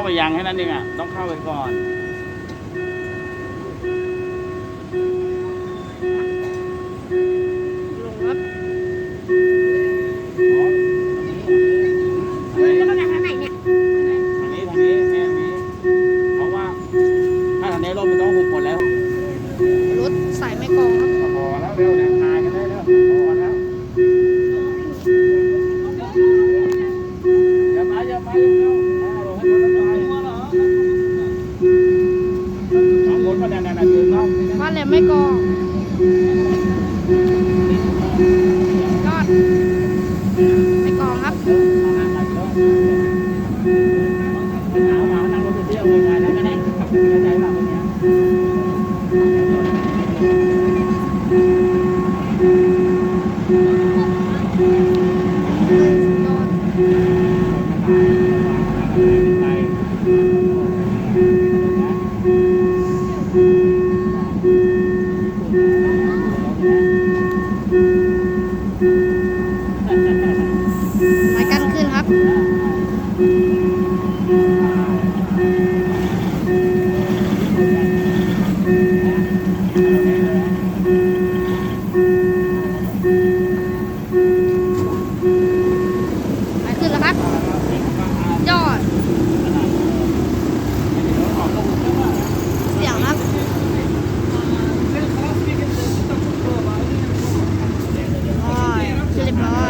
าไปยังแค่นั้นเองอะ ต้องเข้าไปก่อน ลงครับอ๋อแล้วก็จากทางไหนเนี่ยทางนี้ทางนี้แม่ทางนี้เพราะว่าถ้าทางนี้รถมันต้องหุบหมดแล้ว รถสายแม่กลองครับ แหลมไม่กองยอดไม่กองครับ เรียบร้อย